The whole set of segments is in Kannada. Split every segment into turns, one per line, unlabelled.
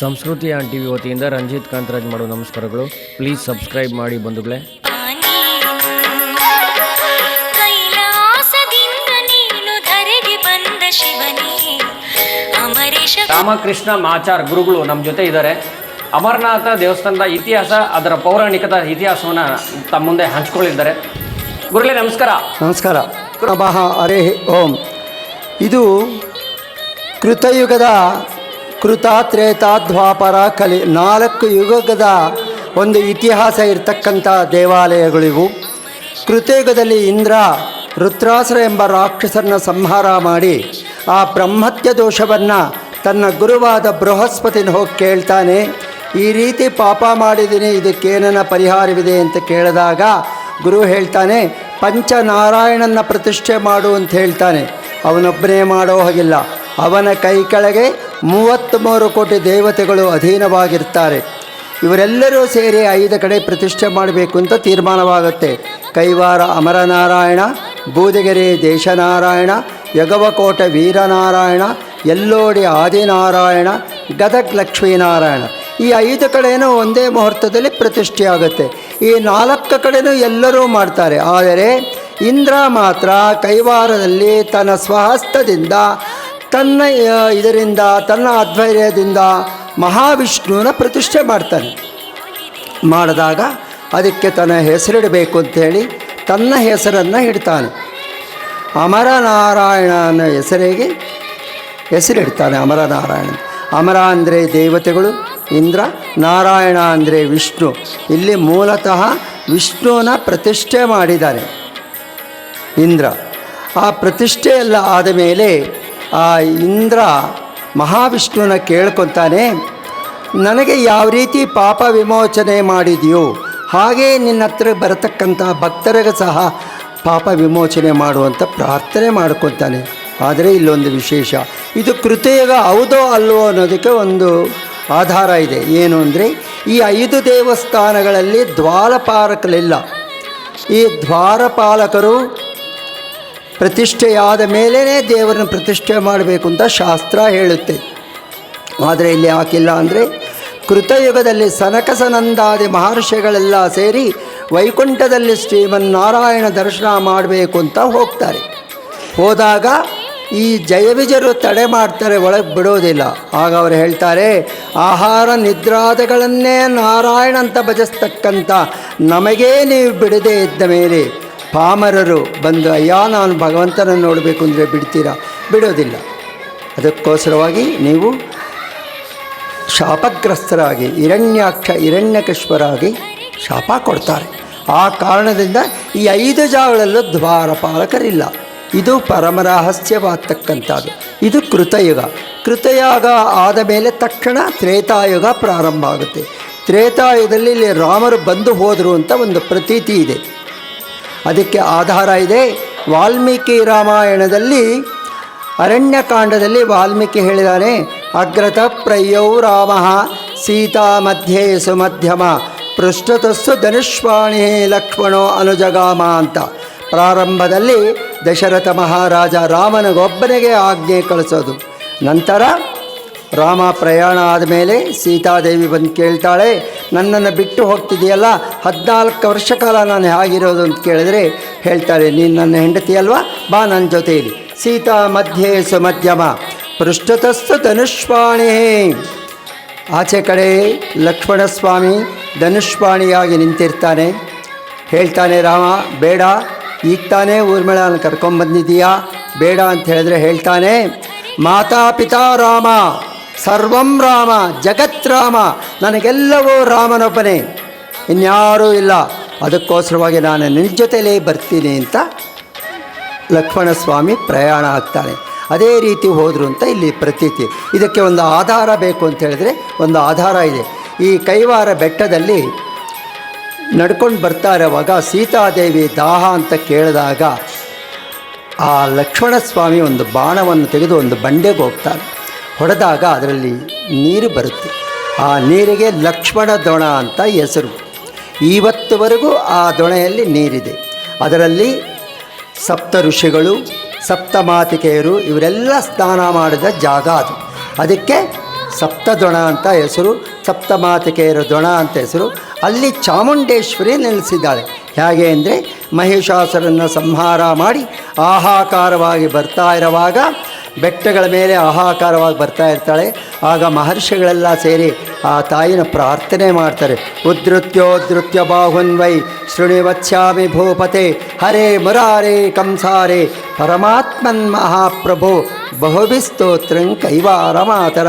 ಸಂಸ್ಕೃತಿ ಆನ್ ಟಿ ವಿ ವತಿಯಿಂದ ರಂಜಿತ್ ಕಾಂತರಾಜ್ ಮಾಡೋ ನಮಸ್ಕಾರಗಳು. ಪ್ಲೀಸ್ ಸಬ್ಸ್ಕ್ರೈಬ್ ಮಾಡಿ ಬಂಧುಗಳೇ.
ಕೈಲಾಸದಿಂದ ನೀನು ಧರೆಗೆ ಬಂದ ಶಿವನೇ ಅಮರೇಶ
ರಾಮಕೃಷ್ಣ ಮಾಚಾರ್ ಗುರುಗಳು ನಮ್ಮ ಜೊತೆ ಇದ್ದಾರೆ. ಅಮರನಾಥ ದೇವಸ್ಥಾನದ ಇತಿಹಾಸ ಅದರ ಪೌರಾಣಿಕದ ಇತಿಹಾಸವನ್ನು ತಮ್ಮ ಮುಂದೆ ಹಂಚ್ಕೊಳ್ಳಿದ್ದಾರೆ. ಗುರುಗಳೇ ನಮಸ್ಕಾರ.
ನಮಸ್ಕಾರ. ಪ್ರಭಾ ಹರೇ ಓಂ. ಇದು ಕೃತಯುಗದ ಕೃತ ತ್ರೇತ ದ್ವಾಪರ ಕಲಿ ನಾಲ್ಕು ಯುಗದ ಒಂದು ಇತಿಹಾಸ ಇರತಕ್ಕಂಥ ದೇವಾಲಯಗಳಿವು. ಕೃತಯುಗದಲ್ಲಿ ಇಂದ್ರ, ರುದ್ರಾಸುರ ಎಂಬ ರಾಕ್ಷಸರನ್ನ ಸಂಹಾರ ಮಾಡಿ ಆ ಬ್ರಹ್ಮತ್ಯ ದೋಷವನ್ನು ತನ್ನ ಗುರುವಾದ ಬೃಹಸ್ಪತಿನ ಹೋಗಿ ಕೇಳ್ತಾನೆ. ಈ ರೀತಿ ಪಾಪ ಮಾಡಿದ್ದೀನಿ ಇದಕ್ಕೇನನ್ನ ಪರಿಹಾರವಿದೆ ಅಂತ ಕೇಳಿದಾಗ ಗುರು ಹೇಳ್ತಾನೆ ಪಂಚನಾರಾಯಣನ ಪ್ರತಿಷ್ಠೆ ಮಾಡು ಅಂತ ಹೇಳ್ತಾನೆ. ಅವನೊಬ್ಬನೇ ಮಾಡೋ ಹಾಗಿಲ್ಲ. ಅವನ ಕೈ ಕೆಳಗೆ ಮೂವತ್ತ್ಮೂರು ಕೋಟಿ ದೇವತೆಗಳು ಅಧೀನವಾಗಿರ್ತಾರೆ ಇವರೆಲ್ಲರೂ ಸೇರಿ ಐದು ಕಡೆ ಪ್ರತಿಷ್ಠೆ ಮಾಡಬೇಕು ಅಂತ ತೀರ್ಮಾನವಾಗುತ್ತೆ. ಕೈವಾರ ಅಮರನಾರಾಯಣ, ಬೂದಿಗೆರೆ ದೇಶನಾರಾಯಣ, ಯಗವಕೋಟ ವೀರನಾರಾಯಣ ಎಲ್ಲೋಡಿ ಆದಿನಾರಾಯಣ, ಗದಗ್ ಲಕ್ಷ್ಮೀನಾರಾಯಣ. ಈ ಐದು ಕಡೆಯೂ ಒಂದೇ ಮುಹೂರ್ತದಲ್ಲಿ ಪ್ರತಿಷ್ಠೆಯಾಗುತ್ತೆ. ಈ ನಾಲ್ಕು ಕಡೆಯೂ ಎಲ್ಲರೂ ಮಾಡ್ತಾರೆ. ಆದರೆ ಇಂದ್ರ ಮಾತ್ರ ಕೈವಾರದಲ್ಲಿ ತನ್ನ ಸ್ವಹಸ್ತದಿಂದ ತನ್ನ ಇದರಿಂದ, ತನ್ನ ಅಧ್ವೈರ್ಯದಿಂದ ಮಹಾವಿಷ್ಣುವಿನ ಪ್ರತಿಷ್ಠೆ ಮಾಡ್ತಾನೆ. ಮಾಡಿದಾಗ ಅದಕ್ಕೆ ತನ್ನ ಹೆಸರಿಡಬೇಕು ಅಂಥೇಳಿ ತನ್ನ ಹೆಸರನ್ನು ಇಡ್ತಾನೆ. ಅಮರನಾರಾಯಣನ ಹೆಸರಿಗೆ ಹೆಸರಿಡ್ತಾನೆ ಅಮರನಾರಾಯಣ. ಅಮರ ಅಂದರೆ ದೇವತೆಗಳು, ಇಂದ್ರ, ನಾರಾಯಣ ಅಂದರೆ ವಿಷ್ಣು. ಇಲ್ಲಿ ಮೂಲತಃ ವಿಷ್ಣುವನ ಪ್ರತಿಷ್ಠೆ ಮಾಡಿದ್ದಾರೆ. ಇಂದ್ರ, ಆ ಪ್ರತಿಷ್ಠೆ ಎಲ್ಲ ಆದ ಮೇಲೆ ಆ ಇಂದ್ರ ಮಹಾವಿಷ್ಣುವನ ಕೇಳ್ಕೊತಾನೆ, ನನಗೆ ಯಾವ ರೀತಿ ಪಾಪ ವಿಮೋಚನೆ ಮಾಡಿದೆಯೋ, ಹಾಗೇ ನಿನ್ನ ಹತ್ರ ಬರತಕ್ಕಂಥ ಭಕ್ತರಿಗೆ ಸಹ ಪಾಪ ವಿಮೋಚನೆ ಮಾಡುವಂಥ ಪ್ರಾರ್ಥನೆ ಮಾಡ್ಕೊತಾನೆ. ಆದರೆ ಇಲ್ಲೊಂದು ವಿಶೇಷ, ಇದು ಕೃತಯುಗ ಹೌದೋ ಅಲ್ವೋ ಅನ್ನೋದಕ್ಕೆ ಒಂದು ಆಧಾರ ಇದೆ. ಏನು ಅಂದರೆ, ಈ ಐದು ದೇವಸ್ಥಾನಗಳಲ್ಲಿ ದ್ವಾರಪಾಲಕರಿಲ್ಲ ಈ ದ್ವಾರಪಾಲಕರು ಪ್ರತಿಷ್ಠೆಯಾದ ಮೇಲೇ ದೇವರನ್ನು ಪ್ರತಿಷ್ಠೆ ಮಾಡಬೇಕು ಅಂತ ಶಾಸ್ತ್ರ ಹೇಳುತ್ತೆ. ಆದರೆ ಇಲ್ಲಿ ಯಾಕಿಲ್ಲ ಅಂದರೆ ಕೃತಯುಗದಲ್ಲಿ ಸನಕಸನಂದಾದಿ ಮಹರ್ಷಿಗಳೆಲ್ಲ ಸೇರಿ ವೈಕುಂಠದಲ್ಲಿ ಶ್ರೀಮನ್ನಾರಾಯಣ ದರ್ಶನ ಮಾಡಬೇಕು ಅಂತ ಹೋಗ್ತಾರೆ. ಹೋದಾಗ ಈ ಜಯವಿಜರು ತಡೆ ಮಾಡ್ತಾರೆ, ಒಳಗೆ ಬಿಡೋದಿಲ್ಲ. ಆಗ ಅವರು ಹೇಳ್ತಾರೆ, ಆಹಾರ ನಿದ್ರಾದಗಳನ್ನೇ ನಾರಾಯಣ ಅಂತ ಭಜಿಸ್ತಕ್ಕಂಥ ನಮಗೇ ನೀವು ಬಿಡದೇ ಇದ್ದ ಮೇಲೆ ಪಾಮರರು ಬಂದು, ಅಯ್ಯ, ನಾನು ಭಗವಂತನನ್ನು ನೋಡಬೇಕು ಅಂದರೆ ಬಿಡ್ತೀರಾ? ಬಿಡೋದಿಲ್ಲ. ಅದಕ್ಕೋಸ್ಕರವಾಗಿ ನೀವು ಶಾಪಗ್ರಸ್ತರಾಗಿ, ಹಿರಣ್ಯಾಕ್ಷ, ಹಿರಣ್ಯಕಶ್ವರಾಗಿ ಶಾಪ ಕೊಡ್ತಾರೆ. ಆ ಕಾರಣದಿಂದ ಈ ಐದು ಜಾಗಗಳಲ್ಲೂ ದ್ವಾರಪಾಲಕರಿಲ್ಲ ಇದು ಪರಮ ರಹಸ್ಯವಾಗ್ತಕ್ಕಂಥದ್ದು ಇದು ಕೃತಯುಗ. ಕೃತಯುಗ ಆದ ಮೇಲೆ ತಕ್ಷಣ ತ್ರೇತಾಯುಗ ಪ್ರಾರಂಭ ಆಗುತ್ತೆ. ತ್ರೇತಾಯುಗದಲ್ಲಿ ಇಲ್ಲಿ ರಾಮರು ಬಂದು ಹೋದರು ಅಂತ ಒಂದು ಪ್ರತೀತಿ ಇದೆ. ಅದಕ್ಕೆ ಆಧಾರ ಇದೆ. ವಾಲ್ಮೀಕಿ ರಾಮಾಯಣದಲ್ಲಿ ಅರಣ್ಯಕಾಂಡದಲ್ಲಿ ವಾಲ್ಮೀಕಿ ಹೇಳಿದಾನೆ ಅಗ್ರತ ಪ್ರಯೌ ರಾಮ ಸೀತಾ ಮಧ್ಯೆ ಸುಮಧ್ಯಮ ಪೃಷ್ಠತಸ್ಸು ಧನುಷ್ವಾಣಿ ಲಕ್ಷ್ಮಣೋ ಅನುಜಗಾಮ ಅಂತ. ಪ್ರಾರಂಭದಲ್ಲಿ ದಶರಥ ಮಹಾರಾಜ ರಾಮನಿಗೊಬ್ಬನಿಗೆ ಆಜ್ಞೆ ಕಳಿಸೋದು. ನಂತರ ರಾಮ ಪ್ರಯಾಣ ಆದಮೇಲೆ ಸೀತಾದೇವಿ ಬಂದು ಕೇಳ್ತಾಳೆ ನನ್ನನ್ನು ಬಿಟ್ಟು ಹೋಗ್ತಿದೆಯಲ್ಲ ಹದಿನಾಲ್ಕು ವರ್ಷ ಕಾಲ ನಾನು ಹೇಗಿರೋದು ಅಂತ ಕೇಳಿದ್ರೆ ಹೇಳ್ತಾರೆ ನೀನು ನನ್ನ ಹೆಂಡತಿ ಅಲ್ವಾ? ಬಾ ನನ್ನ ಜೊತೆಯಲ್ಲಿ. ಸೀತಾ, ಮಧ್ಯೆ ಸುಮಧ್ಯಮ ಪೃಷ್ಠತಸ್ತು ಧನುಷ್ವಾಣಿ. ಆಚೆ ಕಡೆ ಲಕ್ಷ್ಮಣಸ್ವಾಮಿ ಧನುಷ್ವಾಣಿಯಾಗಿ ನಿಂತಿರ್ತಾನೆ. ಹೇಳ್ತಾನೆ, ರಾಮ, ಬೇಡ, ಈಗ ತಾನೇ ಊರ್ಮಿಳನ ಕರ್ಕೊಂಬಂದಿದ್ದೀಯಾ? ಬೇಡ ಅಂತ ಹೇಳಿದ್ರೆ ಹೇಳ್ತಾನೆ, ಮಾತಾ ಪಿತಾ ರಾಮ. ಸರ್ವಂ ರಾಮ, ಜಗತ್ ರಾಮ, ನನಗೆಲ್ಲವೂ ರಾಮನೊಬ್ಬನೇ. ಇನ್ಯಾರೂ ಇಲ್ಲ. ಅದಕ್ಕೋಸ್ಕರವಾಗಿ ನಾನು ನಿನ್ನ ಜೊತೆಲೇ ಬರ್ತೀನಿ ಅಂತ ಲಕ್ಷ್ಮಣಸ್ವಾಮಿ ಪ್ರಯಾಣ ಆಗ್ತಾನೆ. ಅದೇ ರೀತಿ ಹೋದರು ಅಂತ ಇಲ್ಲಿ ಪ್ರತೀತಿ. ಇದಕ್ಕೆ ಒಂದು ಆಧಾರ ಬೇಕು ಅಂತ ಹೇಳಿದ್ರೆ ಒಂದು ಆಧಾರ ಇದೆ. ಈ ಕೈವಾರ ಬೆಟ್ಟದಲ್ಲಿ ನಡ್ಕೊಂಡು ಬರ್ತಾ ಇರುವಾಗ ಸೀತಾದೇವಿ ದಾಹ ಅಂತ ಕೇಳಿದಾಗ ಆ ಲಕ್ಷ್ಮಣ ಸ್ವಾಮಿ ಒಂದು ಬಾಣವನ್ನು ತೆಗೆದು ಒಂದು ಬಂಡೆಗೆ ಹೋಗ್ತಾನೆ. ಹೊಡೆದಾಗ ಅದರಲ್ಲಿ ನೀರು ಬರುತ್ತೆ. ಆ ನೀರಿಗೆ ಲಕ್ಷ್ಮಣ ದೊಣ ಅಂತ ಹೆಸರು. ಇವತ್ತುವರೆಗೂ ಆ ದೊಣೆಯಲ್ಲಿ ನೀರಿದೆ. ಅದರಲ್ಲಿ ಸಪ್ತ ಋಷಿಗಳು, ಸಪ್ತ ಮಾತಿಕೆಯರು ಇವರೆಲ್ಲ ಸ್ನಾನ ಮಾಡಿದ ಜಾಗ ಅದು. ಅದಕ್ಕೆ ಸಪ್ತ ದೊಣ ಅಂತ ಹೆಸರು ಸಪ್ತಮಾತಿಕೆಯರ ದೊಣ ಅಂತ ಹೆಸರು. ಅಲ್ಲಿ ಚಾಮುಂಡೇಶ್ವರಿ ನೆಲೆಸಿದ್ದಾಳೆ. ಹೇಗೆ ಅಂದರೆ ಮಹಿಷಾಸುರನ್ನು ಸಂಹಾರ ಮಾಡಿ ಆಹಾಕಾರವಾಗಿ ಬರ್ತಾ ಇರುವಾಗ ಬೆಟ್ಟಗಳ ಮೇಲೆ ಆಹಾಕಾರವಾಗಿ ಬರ್ತಾ ಇರ್ತಾಳೆ. ಆಗ ಮಹರ್ಷಿಗಳೆಲ್ಲ ಸೇರಿ ಆ ತಾಯಿನ ಪ್ರಾರ್ಥನೆ ಮಾಡ್ತಾರೆ. ಉದೃತ್ಯೋದೃತ್ಯ ಬಾಹುನ್ವೈ, ಶೃಣಿವತ್ಸ್ಯಾಮಿ ಭೂಪತೆ, ಹರೇ ಮುರಾರೇ ಕಂಸಾರೇ, ಪರಮಾತ್ಮನ್ ಮಹಾಪ್ರಭು ಬಹುಭಿಸ್ತೋತ್ರಂ ಕೈವಾರ ಮಾತರ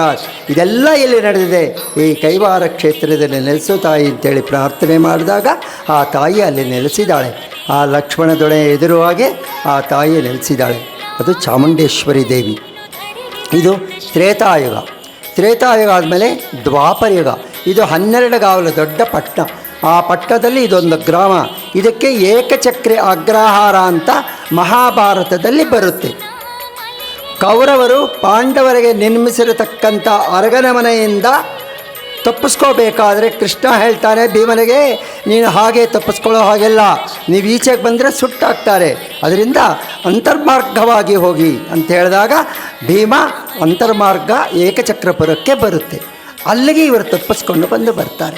ಇದೆಲ್ಲ ಇಲ್ಲಿ ನಡೆದಿದೆ? ಈ ಕೈವಾರ ಕ್ಷೇತ್ರದಲ್ಲಿ ನೆಲೆಸು ತಾಯಿ ಅಂತೇಳಿ ಪ್ರಾರ್ಥನೆ ಮಾಡಿದಾಗ ಆ ತಾಯಿ ಅಲ್ಲಿ ನೆಲೆಸಿದ್ದಾಳೆ. ಆ ಲಕ್ಷ್ಮಣ ಎದುರು ಎದುರುವಾಗೆ ಆ ತಾಯಿ ನೆಲೆಸಿದ್ದಾಳೆ. ಅದು ಚಾಮುಂಡೇಶ್ವರಿ ದೇವಿ. ಇದು ತ್ರೇತಾಯುಗ. ತ್ರೇತಾಯುಗ ಆದಮೇಲೆ ದ್ವಾಪರಯುಗ ಇದು ಹನ್ನೆರಡು ಗಾವಲು ದೊಡ್ಡ ಪಟ್ಟಣ. ಆ ಪಟ್ಟದಲ್ಲಿ ಇದೊಂದು ಗ್ರಾಮ. ಇದಕ್ಕೆ ಏಕಚಕ್ರೆ ಅಗ್ರಹಾರ ಅಂತ ಮಹಾಭಾರತದಲ್ಲಿ ಬರುತ್ತೆ. ಕೌರವರು ಪಾಂಡವರಿಗೆ ನಿರ್ಮಿಸಿರತಕ್ಕಂಥ ಅರಗನ ಮನೆಯಿಂದ ತಪ್ಪಿಸ್ಕೋಬೇಕಾದ್ರೆ ಕೃಷ್ಣ ಹೇಳ್ತಾನೆ, ಭೀಮನಿಗೆ, ನೀನು ಹಾಗೆ ತಪ್ಪಿಸ್ಕೊಳ್ಳೋ ಹಾಗೆಲ್ಲ. ನೀವು ಈಚೆಗೆ ಬಂದರೆ ಸುಟ್ಟಾಗ್ತಾರೆ. ಅದರಿಂದ ಅಂತರ್ಮಾರ್ಗವಾಗಿ ಹೋಗಿ. ಅಂತ ಹೇಳಿದಾಗ ಭೀಮ ಅಂತರ್ಮಾರ್ಗ ಏಕಚಕ್ರಪುರಕ್ಕೆ ಬರುತ್ತೆ. ಅಲ್ಲಿಗೆ ಇವರು ತಪ್ಪಿಸ್ಕೊಂಡು ಬಂದು ಬರ್ತಾರೆ.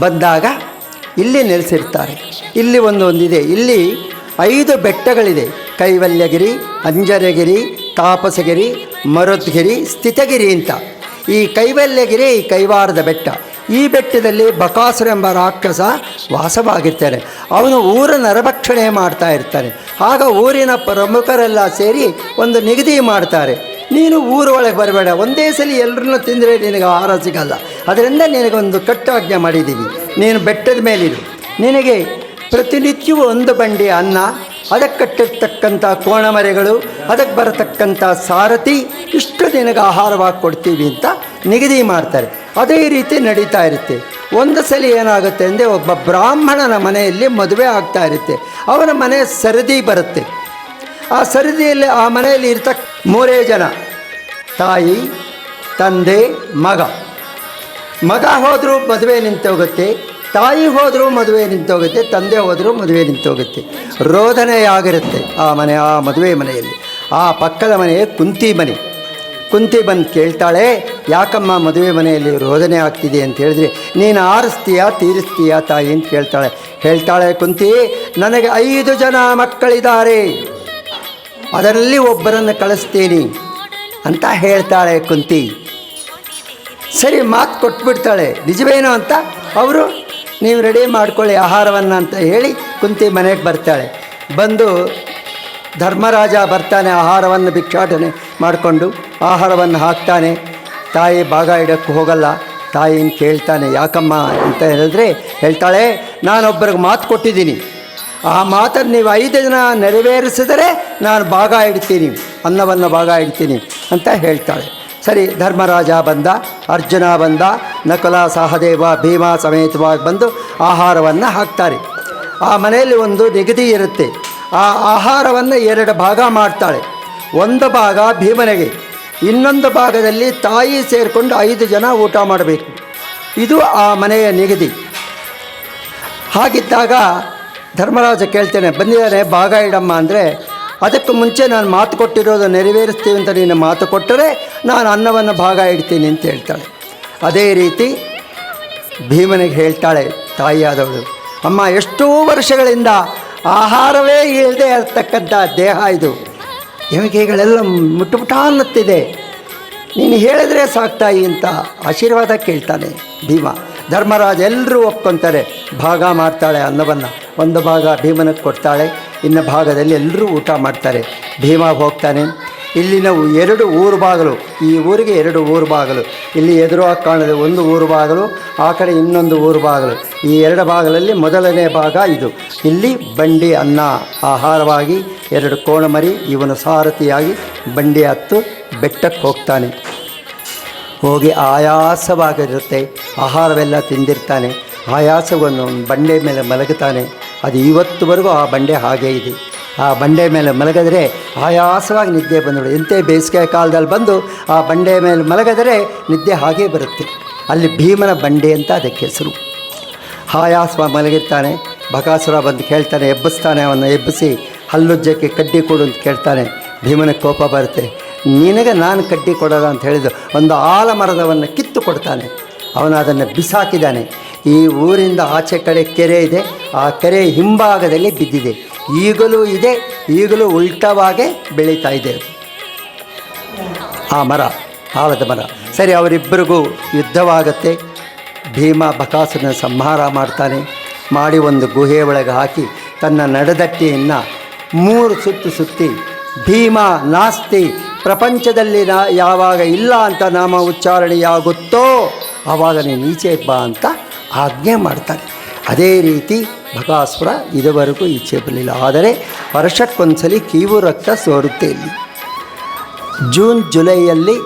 ಬಂದಾಗ ಇಲ್ಲಿ ನೆಲೆಸಿರ್ತಾರೆ. ಇಲ್ಲಿ ಒಂದೊಂದಿದೆ. ಇಲ್ಲಿ ಐದು ಬೆಟ್ಟಗಳಿದೆ. ಕೈವಲ್ಯಗಿರಿ, ಅಂಜನಗಿರಿ, ತಾಪಸಗಿರಿ, ಮರುದ್ಗಿರಿ, ಸ್ಥಿತಗಿರಿ ಅಂತ. ಈ ಕೈವಲ್ಯಗಿರಿ ಈ ಕೈವಾರದ ಬೆಟ್ಟ. ಈ ಬೆಟ್ಟದಲ್ಲಿ ಬಕಾಸುರ ಎಂಬ ರಾಕ್ಷಸ ವಾಸವಾಗಿರ್ತಾರೆ. ಅವನು ಊರ ನರಭಕ್ಷಣೆ ಮಾಡ್ತಾ ಇರ್ತಾನೆ. ಆಗ ಊರಿನ ಪ್ರಮುಖರೆಲ್ಲ ಸೇರಿ ಒಂದು ನಿಗದಿ ಮಾಡ್ತಾರೆ. ನೀನು ಊರೊಳಗೆ ಬರಬೇಡ. ಒಂದೇ ಸಲ ಎಲ್ಲರನ್ನೂ ತಿಂದರೆ ನಿನಗೆ ಆಹಾರ ಸಿಗಲ್ಲ. ಅದರಿಂದ ನಿನಗೊಂದು ಕಟ್ಟಾಜ್ಞೆ ಮಾಡಿದ್ದೀನಿ ನೀನು ಬೆಟ್ಟದ ಮೇಲಿರು. ನಿನಗೆ ಪ್ರತಿನಿತ್ಯವೂ ಒಂದು ಬಂಡಿ ಅನ್ನ ಅದಕ್ಕೆ ಕಟ್ಟಿರ್ತಕ್ಕಂಥ ಕೋಣಮರೆಗಳು, ಅದಕ್ಕೆ ಬರತಕ್ಕಂಥ ಸಾರಥಿ ಇಷ್ಟು ದಿನಗ ಆಹಾರವಾಗಿ ಕೊಡ್ತೀವಿ ಅಂತ ನಿಗದಿ ಮಾಡ್ತಾರೆ. ಅದೇ ರೀತಿ ನಡೀತಾ ಇರುತ್ತೆ. ಒಂದು ಸಲ ಏನಾಗುತ್ತೆ ಅಂದರೆ ಒಬ್ಬ ಬ್ರಾಹ್ಮಣನ ಮನೆಯಲ್ಲಿ ಮದುವೆ ಆಗ್ತಾ ಇರುತ್ತೆ. ಅವನ ಮನೆ ಸರದಿ ಬರುತ್ತೆ. ಆ ಸರದಿಯಲ್ಲಿ ಆ ಮನೆಯಲ್ಲಿ ಇರ್ತಕ್ಕ ಮೂರೇ ಜನ. ತಾಯಿ, ತಂದೆ, ಮಗ. ಮಗ ಹೋದರೂ ಮದುವೆ ನಿಂತೋಗುತ್ತೆ. ತಾಯಿ ಹೋದರೂ ಮದುವೆ ನಿಂತೋಗುತ್ತೆ, ತಂದೆ ಹೋದರೂ ಮದುವೆ ನಿಂತೋಗುತ್ತೆ. ರೋದನೆಯಾಗಿರುತ್ತೆ ಆ ಮನೆ, ಆ ಮದುವೆ ಮನೆಯಲ್ಲಿ. ಆ ಪಕ್ಕದ ಮನೆ ಕುಂತಿ ಮನೆ. ಕುಂತಿ ಬಂದು ಕೇಳ್ತಾಳೆ, ಯಾಕಮ್ಮ ಮದುವೆ ಮನೆಯಲ್ಲಿ ರೋದನೆ ಆಗ್ತಿದೆ ಅಂತ ಹೇಳಿದ್ರೆ, ನೀನು ಆರಿಸ್ತೀಯಾ, ತೀರಿಸ್ತೀಯಾ ತಾಯಿ ಅಂತ ಕೇಳ್ತಾಳೆ. ಹೇಳ್ತಾಳೆ, ಕುಂತಿ, ನನಗೆ ಐದು ಜನ ಮಕ್ಕಳಿದ್ದಾರೆ. ಅದರಲ್ಲಿ ಒಬ್ಬರನ್ನು ಕಳಿಸ್ತೀನಿ ಅಂತ ಹೇಳ್ತಾಳೆ ಕುಂತಿ. ಸರಿ, ಮಾತು ಕೊಟ್ಬಿಡ್ತಾಳೆ. ನಿಜವೇನೋ ಅಂತ? ಅವರು ನೀವು ರೆಡಿ ಮಾಡ್ಕೊಳ್ಳಿ ಆಹಾರವನ್ನು ಅಂತ ಹೇಳಿ ಕುಂತಿ ಮನೆಗೆ ಬರ್ತಾಳೆ. ಬಂದು ಧರ್ಮರಾಜ ಬರ್ತಾನೆ ಆಹಾರವನ್ನು ಭಿಕ್ಷಾಟನೆ ಮಾಡಿಕೊಂಡು ಆಹಾರವನ್ನು ಹಾಕ್ತಾನೆ. ತಾಯಿ ಭಾಗ ಇಡೋಕ್ಕೆ ಹೋಗಲ್ಲ. ತಾಯಿನ ಕೇಳ್ತಾನೆ, ಯಾಕಮ್ಮ ಅಂತ ಹೇಳಿದ್ರೆ ಹೇಳ್ತಾಳೆ, ನಾನೊಬ್ಬರಿಗೆ ಮಾತು ಕೊಟ್ಟಿದ್ದೀನಿ. ಆ ಮಾತನ್ನು ನೀವು ಐದು ಜನ ನೆರವೇರಿಸಿದರೆ ನಾನು ಭಾಗ ಇಡ್ತೀನಿ, ಅನ್ನವನ್ನು ಭಾಗ ಇಡ್ತೀನಿ ಅಂತ ಹೇಳ್ತಾಳೆ. ಸರಿ, ಧರ್ಮರಾಜ ಬಂದ, ಅರ್ಜುನ ಬಂದ, ನಕುಲ ಸಹದೇವ, ಭೀಮಾ ಸಮೇತವಾಗಿ ಬಂದು ಆಹಾರವನ್ನು ಹಾಕ್ತಾರೆ. ಆ ಮನೆಯಲ್ಲಿ ಒಂದು ನಿಗದಿ ಇರುತ್ತೆ. ಆ ಆಹಾರವನ್ನು ಎರಡು ಭಾಗ ಮಾಡ್ತಾಳೆ. ಒಂದು ಭಾಗ ಭೀಮನಿಗೆ, ಇನ್ನೊಂದು ಭಾಗದಲ್ಲಿ ತಾಯಿ ಸೇರಿಕೊಂಡು ಐದು ಜನ ಊಟ ಮಾಡಬೇಕು. ಇದು ಆ ಮನೆಯ ನಿಗದಿ. ಹಾಗಿದ್ದಾಗ ಧರ್ಮರಾಜ ಕೇಳ್ತೇನೆ, ಬಂದಿದ್ದಾನೆ, ಭಾಗ ಇಡಮ್ಮ ಅಂದರೆ ಅದಕ್ಕೆ ಮುಂಚೆ ನಾನು ಮಾತು ಕೊಟ್ಟಿರೋದು ನೆರವೇರಿಸ್ತೀವಿ ಅಂತ ನೀನು ಮಾತು ಕೊಟ್ಟರೆ ನಾನು ಅನ್ನವನ್ನು ಭಾಗ ಇಡ್ತೀನಿ ಅಂತ ಹೇಳ್ತಾಳೆ. ಅದೇ ರೀತಿ ಭೀಮನಿಗೆ ಹೇಳ್ತಾಳೆ, ತಾಯಿಯಾದವಳು, ಅಮ್ಮ, ಎಷ್ಟೋ ವರ್ಷಗಳಿಂದ ಆಹಾರವೇ ಇಲ್ಲದೆ ಇರ್ತಕ್ಕಂಥ ದೇಹ ಇದು. ಎಮಿಕೆಗಳೆಲ್ಲ ಮುಟ್ಟುಮುಟ ಅನ್ನುತ್ತಿದೆ. ನೀನು ಹೇಳಿದ್ರೆ ಸಾಕ್ತಾಯಿ ಅಂತ ಆಶೀರ್ವಾದ ಕೇಳ್ತಾನೆ ಭೀಮ. ಧರ್ಮರಾಜ ಎಲ್ಲರೂ ಒಪ್ಕೊತಾರೆ, ಭಾಗ ಮಾಡ್ತಾಳೆ ಅನ್ನವನ್ನು. ಒಂದು ಭಾಗ ಭೀಮನಕ್ಕೆ ಕೊಡ್ತಾಳೆ ಇನ್ನು ಭಾಗದಲ್ಲಿ ಎಲ್ಲರೂ ಊಟ ಮಾಡ್ತಾರೆ. ಭೀಮ ಹೋಗ್ತಾನೆ. ಇಲ್ಲಿನ ಎರಡು ಊರು ಬಾಗಲು. ಈ ಊರಿಗೆ ಎರಡು ಊರು ಬಾಗಲು. ಇಲ್ಲಿ ಎದುರಾಗಿ ಕಾಣದೆ ಒಂದು ಊರು ಬಾಗಲು, ಆ ಕಡೆ ಇನ್ನೊಂದು ಊರು ಬಾಗಲು. ಈ ಎರಡು ಭಾಗದಲ್ಲಿ ಮೊದಲನೇ ಭಾಗ ಇದು. ಇಲ್ಲಿ ಬಂಡಿ ಅನ್ನ ಆಹಾರವಾಗಿ ಎರಡು ಕೋಣಮರಿ, ಇವನು ಸಾರಥಿಯಾಗಿ ಬಂಡಿ ಹತ್ತು ಬೆಟ್ಟಕ್ಕೆ ಹೋಗ್ತಾನೆ. ಹೋಗಿ ಆಯಾಸವಾಗಿರುತ್ತೆ. ಆಹಾರವೆಲ್ಲ ತಿಂದಿರ್ತಾನೆ. ಆಯಾಸವನ್ನು ಬಂಡೆ ಮೇಲೆ ಮಲಗುತ್ತಾನೆ. ಅದು ಇವತ್ತುವರೆಗೂ ಆ ಬಂಡೆ ಹಾಗೇ ಇದೆ. ಆ ಬಂಡೆ ಮೇಲೆ ಮಲಗಿದ್ರೆ ಆಯಾಸವಾಗಿ ನಿದ್ದೆ ಬಂದಳು. ಎಂತೆ ಬೇಸಿಗೆ ಕಾಲದಲ್ಲಿ ಬಂದು ಆ ಬಂಡೆ ಮೇಲೆ ಮಲಗಿದರೆ ನಿದ್ದೆ ಹಾಗೇ ಬರುತ್ತೆ. ಅಲ್ಲಿ ಭೀಮನ ಬಂಡೆ ಅಂತ ಅದಕ್ಕೆ ಹೆಸರು. ಆಯಾಸ ಮಲಗಿರ್ತಾನೆ. ಬಕಾಸುರ ಬಂದು ಕೇಳ್ತಾನೆ, ಎಬ್ಬಿಸ್ತಾನೆ ಅವನ್ನ ಎಬ್ಬಿಸಿ, ಹಲ್ಲುಜ್ಜಕ್ಕೆ ಕಡ್ಡಿ ಕೊಡು ಅಂತ ಕೇಳ್ತಾನೆ. ಭೀಮನ ಕೋಪ ಬರುತ್ತೆ. ನಿನಗೆ ನಾನು ಕಡ್ಡಿ ಕೊಡೋಲ್ಲ ಅಂತ ಹೇಳಿದ್ದು, ಒಂದು ಆಲಮರದವನ್ನು ಕಿತ್ತು ಕೊಡ್ತಾನೆ. ಅವನು ಅದನ್ನು ಬಿಸಾಕಿದ್ದಾನೆ. ಈ ಊರಿಂದ ಆಚೆ ಕಡೆ ಕೆರೆ ಇದೆ. ಆ ಕೆರೆ ಹಿಂಭಾಗದಲ್ಲಿ ಬಿದ್ದಿದೆ. ಈಗಲೂ ಇದೆ, ಈಗಲೂ ಉಲ್ಟವಾಗೆ ಬೆಳೀತಾ ಇದೆ. ಆ ಮರ, ಆಲದ ಮರ. ಸರಿ, ಅವರಿಬ್ಬರಿಗೂ ಯುದ್ಧವಾಗತ್ತೆ. ಭೀಮ ಬಕಾಸನ ಸಂಹಾರ ಮಾಡ್ತಾನೆ. ಮಾಡಿ ಒಂದು ಗುಹೆ ಒಳಗೆ ಹಾಕಿ ತನ್ನ ನಡದಟ್ಟಿಯನ್ನು ಮೂರು ಸುತ್ತು ಸುತ್ತಿ, ಭೀಮ ನಾಸ್ತಿ, ಪ್ರಪಂಚದಲ್ಲಿ ಯಾವಾಗ ಇಲ್ಲ ಅಂತ ನಾಮ ಉಚ್ಚಾರಣೆಯಾಗುತ್ತೋ ಆವಾಗ ನೀನು ಈಚೆ ಬಾ ಅಂತ ಆಜ್ಞೆ ಮಾಡ್ತಾನೆ ಅದೇ ರೀತಿ ಬಕಾಸುರ ಇದುವರೆಗೂ ಈಚೆ ಬರಲಿಲ್ಲ. ಆದರೆ ವರ್ಷಕ್ಕೊಂದ್ಸಲಿ ಕೀವು ರಕ್ತ ಸೋರುತ್ತೆ ಇಲ್ಲಿ. ಜೂನ್, ಜುಲೈಯಲ್ಲಿ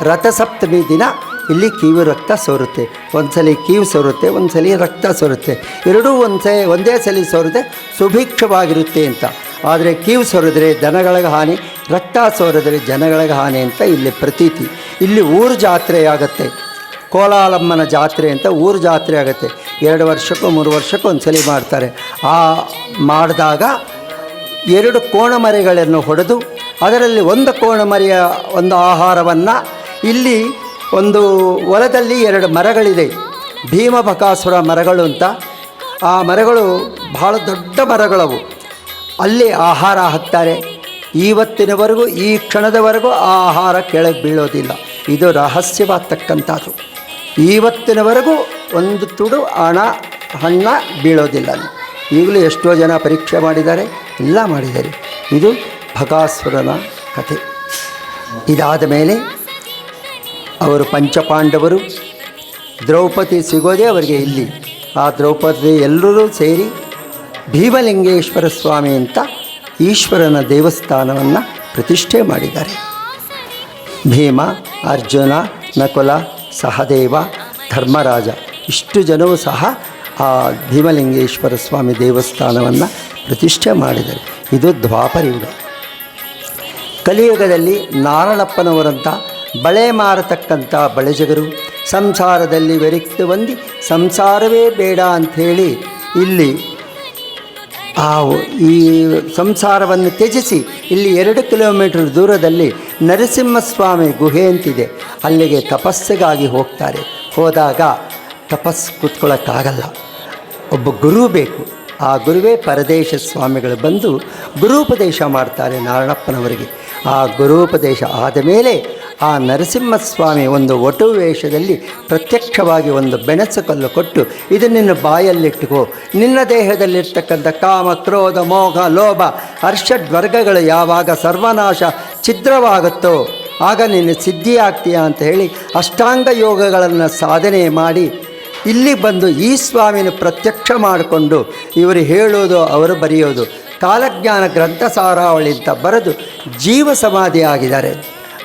ರಥಸಪ್ತಮಿ ದಿನ ಇಲ್ಲಿ ಕೀವು ರಕ್ತ ಸೋರುತ್ತೆ. ಒಂದ್ಸಲಿ ಕೀವು ಸೋರುತ್ತೆ, ಒಂದ್ಸಲಿ ರಕ್ತ ಸೋರುತ್ತೆ. ಎರಡೂ ಒಂದ್ಸೆ, ಒಂದೇ ಸಲ ಸೋರುತ್ತೆ, ಸುಭಿಕ್ಷವಾಗಿರುತ್ತೆ ಅಂತ. ಆದರೆ ಕೀವು ಸೋರಿದ್ರೆ ದನಗಳಿಗೆ ಹಾನಿ, ರಕ್ತ ಸೋರಿದ್ರೆ ಜನಗಳಿಗೆ ಹಾನಿ ಅಂತ ಇಲ್ಲಿ ಪ್ರತೀತಿ. ಇಲ್ಲಿ ಊರು ಜಾತ್ರೆ ಆಗುತ್ತೆ. ಕೋಲಾಲಮ್ಮನ ಜಾತ್ರೆ ಅಂತ ಊರು ಜಾತ್ರೆ ಆಗುತ್ತೆ. ಎರಡು ವರ್ಷಕ್ಕೂ, ಮೂರು ವರ್ಷಕ್ಕೂ ಒಂದ್ಸಲಿ ಮಾಡ್ತಾರೆ. ಆ ಮಾಡಿದಾಗ ಎರಡು ಕೋಣಮರಿಗಳನ್ನು ಹೊಡೆದು ಅದರಲ್ಲಿ ಒಂದು ಕೋಣಮರಿಯ ಒಂದು ಆಹಾರವನ್ನು ಇಲ್ಲಿ ಒಂದು ಹೊಲದಲ್ಲಿ ಎರಡು ಮರಗಳಿದೆ. ಭೀಮಬಕಾಸುರ ಮರಗಳು ಅಂತ. ಆ ಮರಗಳು ಬಹಳ ದೊಡ್ಡ ಮರಗಳವು. ಅಲ್ಲಿ ಆಹಾರ ಹಾಕ್ತಾರೆ. ಇವತ್ತಿನವರೆಗೂ ಈ ಕ್ಷಣದವರೆಗೂ ಆ ಆಹಾರ ಕೆಳಗೆ ಬೀಳೋದಿಲ್ಲ. ಇದು ರಹಸ್ಯವಾಗ್ತಕ್ಕಂಥದ್ದು. ಇವತ್ತಿನವರೆಗೂ ಒಂದು ತುಡು ಹಣ ಹಣ್ಣ ಬೀಳೋದಿಲ್ಲ. ಈಗಲೂ ಎಷ್ಟೋ ಜನ ಪರೀಕ್ಷೆ ಮಾಡಿದ್ದಾರೆ, ಎಲ್ಲ ಮಾಡಿದ್ದಾರೆ. ಇದು ಭಗಾಸುರನ ಕಥೆ. ಇದಾದ ಮೇಲೆ ಅವರು ಪಂಚಪಾಂಡವರು, ದ್ರೌಪದಿ ಸಿಗೋದೇ ಅವರಿಗೆ ಇಲ್ಲಿ. ಆ ದ್ರೌಪದಿ ಎಲ್ಲರೂ ಸೇರಿ ಭೀಮಲಿಂಗೇಶ್ವರ ಸ್ವಾಮಿ ಅಂತ ಈಶ್ವರನ ದೇವಸ್ಥಾನವನ್ನು ಪ್ರತಿಷ್ಠೆ ಮಾಡಿದ್ದಾರೆ. ಭೀಮ, ಅರ್ಜುನ, ನಕುಲ ಸಹದೇವ ಧರ್ಮರಾಜ. ಇಷ್ಟು ಜನವು ಸಹ ಆ ಭೀಮಲಿಂಗೇಶ್ವರ ಸ್ವಾಮಿ ದೇವಸ್ಥಾನವನ್ನು ಪ್ರತಿಷ್ಠೆ ಮಾಡಿದರು. ಇದು ದ್ವಾಪರಿಯುಗ. ಕಲಿಯುಗದಲ್ಲಿ ನಾರಣಪ್ಪನವರಂಥ ಬಳೆ ಮಾರತಕ್ಕಂಥ ಬಳೆಜಗರು ಸಂಸಾರದಲ್ಲಿ ಬೆರೆತು ಬಂದು ಸಂಸಾರವೇ ಬೇಡ ಅಂಥೇಳಿ ಇಲ್ಲಿ ಆ ಈ ಸಂಸಾರವನ್ನು ತ್ಯಜಿಸಿ ಇಲ್ಲಿ ಎರಡು ಕಿಲೋಮೀಟರ್ ದೂರದಲ್ಲಿ ನರಸಿಂಹಸ್ವಾಮಿ ಗುಹೆ ಅಂತಿದೆ. ಅಲ್ಲಿಗೆ ತಪಸ್ಸಿಗಾಗಿ ಹೋಗ್ತಾರೆ. ಹೋದಾಗ ತಪಸ್ಸು ಕೂತ್ಕೊಳ್ಳೋಕ್ಕಾಗಲ್ಲ ಒಬ್ಬ ಗುರು ಬೇಕು. ಆ ಗುರುವೇ ಪರದೇಶ ಸ್ವಾಮಿಗಳು ಬಂದು ಗುರುಪದೇಶ ಮಾಡ್ತಾರೆ ನಾರಣಪ್ಪನವರಿಗೆ ಆ ಗುರುಪದೇಶ ಆದ ಮೇಲೆ ಆ ನರಸಿಂಹಸ್ವಾಮಿ ಒಂದು ಒಟು ವೇಷದಲ್ಲಿ ಪ್ರತ್ಯಕ್ಷವಾಗಿ ಒಂದು ಬೆಣಸು ಕಲ್ಲು ಕೊಟ್ಟು ಇದು ನಿನ್ನ ಬಾಯಲ್ಲಿಟ್ಟುಕೋ. ನಿನ್ನ ದೇಹದಲ್ಲಿರ್ತಕ್ಕಂಥ ಕಾಮ, ಕ್ರೋಧ, ಮೋಹ, ಲೋಭ ಹರ್ಷಡ್ವರ್ಗಗಳು ಯಾವಾಗ ಸರ್ವನಾಶ, ಛಿದ್ರವಾಗುತ್ತೋ ಆಗ ನೀನು ಸಿದ್ಧಿ ಅಂತ ಹೇಳಿ ಅಷ್ಟಾಂಗ ಯೋಗಗಳನ್ನು ಸಾಧನೆ ಮಾಡಿ ಇಲ್ಲಿ ಬಂದು ಈ ಸ್ವಾಮಿನ ಪ್ರತ್ಯಕ್ಷ ಮಾಡಿಕೊಂಡು ಇವರು ಹೇಳೋದು, ಅವರು ಬರೆಯೋದು. ಕಾಲಜ್ಞಾನ ಗ್ರಂಥ ಸಾರಾವಳಿ ಅಂತ ಬರೆದು ಜೀವ ಸಮಾಧಿ ಆಗಿದ್ದಾರೆ.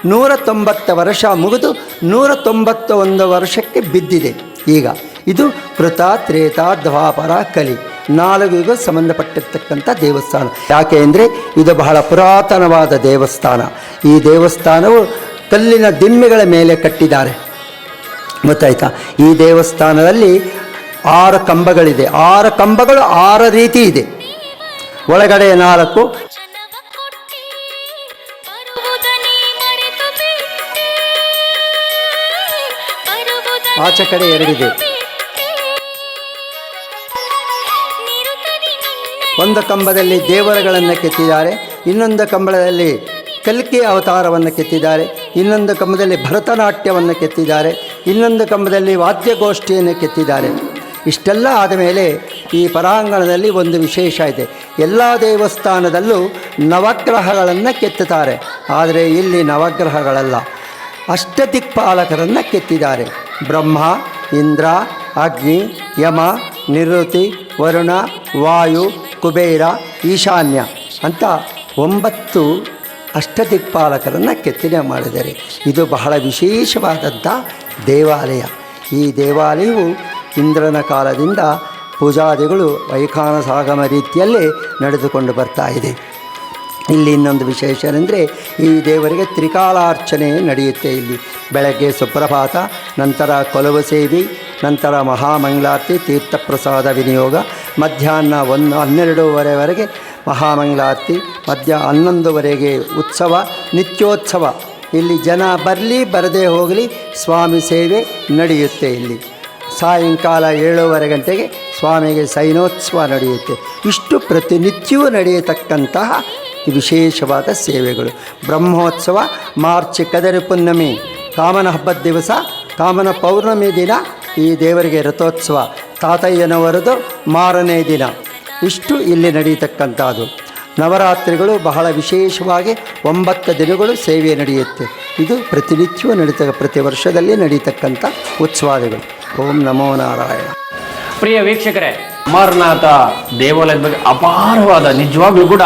ನೂರ ತೊಂಬತ್ತು ವರ್ಷ ಮುಗಿದು ನೂರ ತೊಂಬತ್ತ ಒಂದು ವರ್ಷಕ್ಕೆ ಬಿದ್ದಿದೆ. ಈಗ ಇದು ಕೃತ ತ್ರೇತ ದ್ವಾಪರ ಕಲಿ. ನಾಲ್ಕಿಗೂ ಸಂಬಂಧಪಟ್ಟಿರ್ತಕ್ಕಂಥ ದೇವಸ್ಥಾನ. ಯಾಕೆ ಅಂದರೆ ಇದು ಬಹಳ ಪುರಾತನವಾದ ದೇವಸ್ಥಾನ. ಈ ದೇವಸ್ಥಾನವು ಕಲ್ಲಿನ ದಿಮ್ಮೆಗಳ ಮೇಲೆ ಕಟ್ಟಿದ್ದಾರೆ. ಗೊತ್ತಾಯ್ತಾ? ಈ ದೇವಸ್ಥಾನದಲ್ಲಿ ಆರು ಕಂಬಗಳಿದೆ. ಆರು ಕಂಬಗಳು ಆರು ರೀತಿ ಇದೆ. ಒಳಗಡೆ ನಾಲ್ಕು. ಆಚೆ ಕಡೆ ಎರಡಿದೆ. ಒಂದು ಕಂಬದಲ್ಲಿ ದೇವರಗಳನ್ನು ಕೆತ್ತಿದ್ದಾರೆ, ಇನ್ನೊಂದು ಕಂಬಳದಲ್ಲಿ ಕಲ್ಕಿ ಅವತಾರವನ್ನು ಕೆತ್ತಿದ್ದಾರೆ, ಇನ್ನೊಂದು ಕಂಬದಲ್ಲಿ ಭರತನಾಟ್ಯವನ್ನು ಕೆತ್ತಿದ್ದಾರೆ, ಇನ್ನೊಂದು ಕಂಬದಲ್ಲಿ ವಾದ್ಯಗೋಷ್ಠಿಯನ್ನು ಕೆತ್ತಿದ್ದಾರೆ. ಇಷ್ಟೆಲ್ಲ ಆದ ಮೇಲೆ ಈ ಪರಾಂಗಣದಲ್ಲಿ ಒಂದು ವಿಶೇಷ ಇದೆ. ಎಲ್ಲ ದೇವಸ್ಥಾನದಲ್ಲೂ ನವಗ್ರಹಗಳನ್ನು ಕೆತ್ತುತ್ತಾರೆ. ಆದರೆ ಇಲ್ಲಿ ನವಗ್ರಹಗಳಲ್ಲ. ಅಷ್ಟದಿಕ್ಪಾಲಕರನ್ನು ಕೆತ್ತಿದ್ದಾರೆ. ಬ್ರಹ್ಮ, ಇಂದ್ರ, ಅಗ್ನಿ, ಯಮ ನಿರುತಿ ವರುಣ, ವಾಯು ಕುಬೇರ, ಈಶಾನ್ಯ ಅಂತ ಒಂಬತ್ತು ಅಷ್ಟದಿಕ್ಪಾಲಕರನ್ನು ಕೆತ್ತನೆ ಮಾಡಿದ್ದಾರೆ ಇದು ಬಹಳ ವಿಶೇಷವಾದಂಥ ದೇವಾಲಯ. ಈ ದೇವಾಲಯವು ಇಂದ್ರನ ಕಾಲದಿಂದ ಪೂಜಾದಿಗಳು ವೈಖಾನ ಸಾಗಮ ರೀತಿಯಲ್ಲೇ ನಡೆದುಕೊಂಡು ಬರ್ತಾ ಇದೆ. ಇಲ್ಲಿ ಇನ್ನೊಂದು ವಿಶೇಷ ಅಂದರೆ ಈ ದೇವರಿಗೆ ತ್ರಿಕಾಲಾರ್ಚನೆ ನಡೆಯುತ್ತೆ ಇಲ್ಲಿ. ಬೆಳಗ್ಗೆ ಸುಪ್ರಭಾತ, ನಂತರ ಕೊಲವು ಸೇವಿ, ನಂತರ ಮಹಾಮಂಗಳಾರತಿ, ತೀರ್ಥಪ್ರಸಾದ ವಿನಿಯೋಗ ಮಧ್ಯಾಹ್ನ ಒಂದು ಹನ್ನೆರಡೂವರೆವರೆಗೆ ಮಹಾಮಂಗಳಾರತಿ, ಮಧ್ಯ ಹನ್ನೊಂದುವರೆಗೆ ಉತ್ಸವ, ನಿತ್ಯೋತ್ಸವ. ಇಲ್ಲಿ ಜನ ಬರಲಿ, ಬರದೇ ಹೋಗಲಿ, ಸ್ವಾಮಿ ಸೇವೆ ನಡೆಯುತ್ತೆ ಇಲ್ಲಿ. ಸಾಯಂಕಾಲ ಏಳೂವರೆ ಗಂಟೆಗೆ ಸ್ವಾಮಿಗೆ ಸೈನೋತ್ಸವ ನಡೆಯುತ್ತೆ. ಇಷ್ಟು ಪ್ರತಿನಿತ್ಯವೂ ನಡೆಯತಕ್ಕಂತಹ ವಿಶೇಷವಾದ ಸೇವೆಗಳು. ಬ್ರಹ್ಮೋತ್ಸವ, ಮಾರ್ಚ್ ಕದರಿ ಪುನ್ನಮಿ, ಕಾಮನ ಹಬ್ಬದ ದಿವಸ, ಕಾಮನ ಪೌರ್ಣಮಿ ದಿನ ಈ ದೇವರಿಗೆ ರಥೋತ್ಸವ ತಾತಯ್ಯನವರದು ಮಾರನೇ ದಿನ. ಇಷ್ಟು ಇಲ್ಲಿ ನಡೆಯತಕ್ಕಂಥದ್ದು. ನವರಾತ್ರಿಗಳು ಬಹಳ ವಿಶೇಷವಾಗಿ ಒಂಬತ್ತು ದಿನಗಳು ಸೇವೆ ನಡೆಯುತ್ತೆ. ಇದು ಪ್ರತಿನಿತ್ಯವೂ ನಡೀತ, ಪ್ರತಿ ವರ್ಷದಲ್ಲಿ ನಡೀತಕ್ಕಂಥ ಉತ್ಸವಾದಿಗಳು ಓಂ ನಮೋ ನಾರಾಯಣ.
ಪ್ರಿಯ ವೀಕ್ಷಕರೇ, ಅಮರನಾಥ ದೇವಾಲಯದ ಬಗ್ಗೆ ಅಪಾರವಾದ, ನಿಜವಾಗ್ಲೂ ಕೂಡ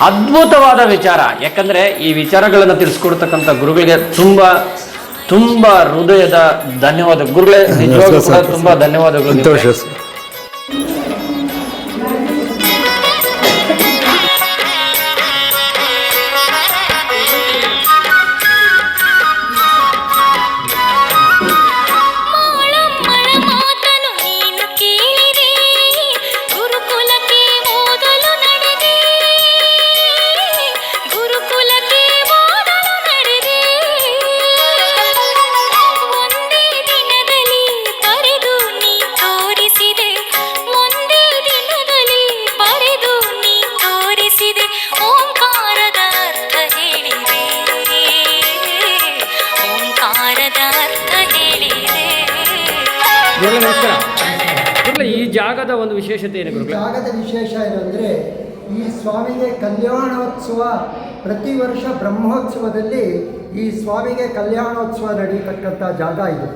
ಅದ್ಭುತವಾದ ವಿಚಾರ. ಯಾಕಂದರೆ ಈ ವಿಚಾರಗಳನ್ನು ತಿಳಿಸ್ಕೊಡ್ತಕ್ಕಂಥ ಗುರುಗಳಿಗೆ ತುಂಬಾ ತುಂಬಾ ಹೃದಯದ ಧನ್ಯವಾದ ಗುರುಗಳೇ ನಿಜವಾಗ್ಲೂ ಕೂಡ ತುಂಬಾ ಧನ್ಯವಾದಗಳು ನಿಮ್ಗೆ.
ಮಾಳಮ್ಮಳ
ಜಾಗದ ಒಂದು ವಿಶೇಷತೆ ಏನು ಗುರುಗಳೇ?
ಜಾಗದ ವಿಶೇಷ ಏನಂದರೆ ಈ ಸ್ವಾಮಿಗೆ ಕಲ್ಯಾಣೋತ್ಸವ ಪ್ರತಿ ವರ್ಷ ಬ್ರಹ್ಮೋತ್ಸವದಲ್ಲಿ ಈ ಸ್ವಾಮಿಗೆ ಕಲ್ಯಾಣೋತ್ಸವ ನಡೀತಕ್ಕಂಥ ಜಾಗ ಇದು.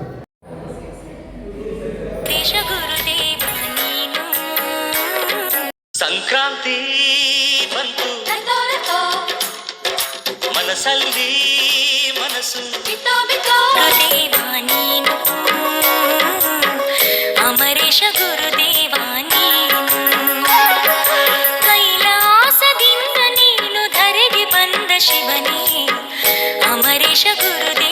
ಸಂಕ್ರಾಂತಿ ಬಂತು. ಮನಸ್ಸಲ್ಲಿ ಮನಸ್ಸು.
ಗುರುದೇವ ನೀನು ಅಮರೇಶ ಗುರುದೇವ ನೀನು ಕೈಲಾಸದಿಂದ ನೀನು ಧರೆಗೆ ಬಂದ ಶಿವನೇ ಅಮರೇಶ ಗುರುದೇವ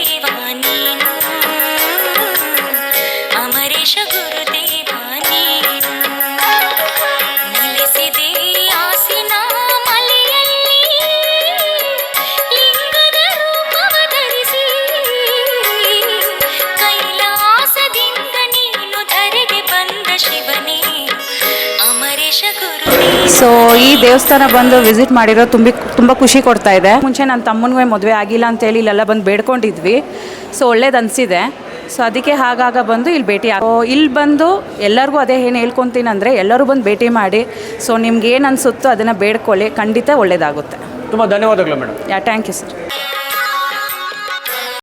ಸೊ ಈ ದೇವಸ್ಥಾನ ಬಂದು ವಿಸಿಟ್ ಮಾಡಿರೋ ತುಂಬಿ ತುಂಬ ಖುಷಿ ಕೊಡ್ತಾ ಇದೆ. ಮುಂಚೆ ನನ್ನ ತಮ್ಮನಿಗೆ ಮದುವೆ ಆಗಿಲ್ಲ ಅಂತೇಳಿ ಇಲ್ಲೆಲ್ಲ ಬಂದು ಬೇಡ್ಕೊಂಡಿದ್ವಿ. ಸೊ ಒಳ್ಳೇದು ಅನಿಸಿದೆ. ಸೊ ಅದಕ್ಕೆ ಹಾಗಾಗ ಬಂದು ಇಲ್ಲಿ ಭೇಟಿ ಆಗೋ ಇಲ್ಲಿ ಬಂದು ಎಲ್ಲರಿಗೂ ಅದೇ ಏನು ಹೇಳ್ಕೊತೀನಿ ಅಂದರೆ ಎಲ್ಲರೂ ಬಂದು ಭೇಟಿ ಮಾಡಿ. ಸೊ ನಿಮ್ಗೆ ಏನು ಅನಿಸುತ್ತೋ ಅದನ್ನು ಬೇಡ್ಕೊಳ್ಳಿ. ಖಂಡಿತ ಒಳ್ಳೇದಾಗುತ್ತೆ.
ತುಂಬ ಧನ್ಯವಾದಗಳು madam.
Yeah thank you sir